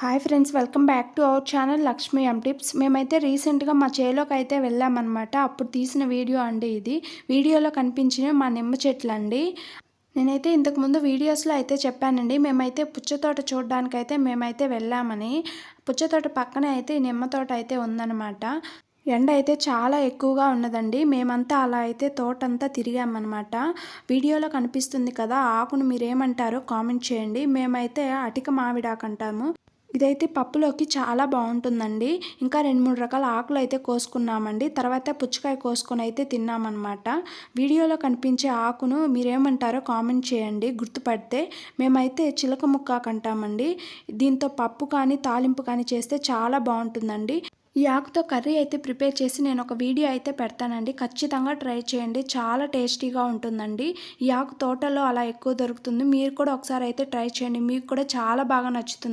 Hi friends welcome back to our channel Lakshmi M tips మేమైతే రీసెంట్గా మా చేలోకి అయితే వెళ్ళామన్నమాట. అప్పుడు తీసిన వీడియో అండి ఇది. వీడియోలో కనిపించిన మా నిమ్మ చెట్లు అండి నేనైతే ఇంతకుముందు వీడియోస్లో అయితే చెప్పానండి. మేమైతే పుచ్చతోట చూడడానికైతే మేమైతే వెళ్ళామని. పుచ్చతోట పక్కనే అయితే నిమ్మ తోట అయితే ఉందన్నమాట. ఎండ అయితే చాలా ఎక్కువగా ఉన్నదండి. మేమంతా అలా అయితే తోటంతా తిరిగామన్నమాట. వీడియోలో కనిపిస్తుంది కదా ఆకును మీరేమంటారో కామెంట్ చేయండి. మేమైతే అటిక మావిడాకంటాము ఇదైతే పప్పులోకి చాలా బాగుంటుందండి. ఇంకా రెండు మూడు రకాల ఆకులు అయితే కోసుకున్నామండి. తర్వాత పుచ్చకాయ కోసుకొని అయితే తిన్నామన్నమాట. వీడియోలో కనిపించే ఆకును మీరేమంటారో కామెంట్ చేయండి. గుర్తుపడితే మేమైతే చిలక ముక్క అంటామండి దీంతో పప్పు కానీ తాలింపు కానీ చేస్తే చాలా బాగుంటుందండి. ఈ ఆకుతో కర్రీ అయితే ప్రిపేర్ చేసి నేను ఒక వీడియో అయితే పెడతానండి. ఖచ్చితంగా ట్రై చేయండి. చాలా టేస్టీగా ఉంటుందండి. ఈ ఆకు తోటలో అలా ఎక్కువ దొరుకుతుంది. మీరు కూడా ఒకసారి అయితే ట్రై చేయండి. మీకు కూడా చాలా బాగా నచ్చుతుంది.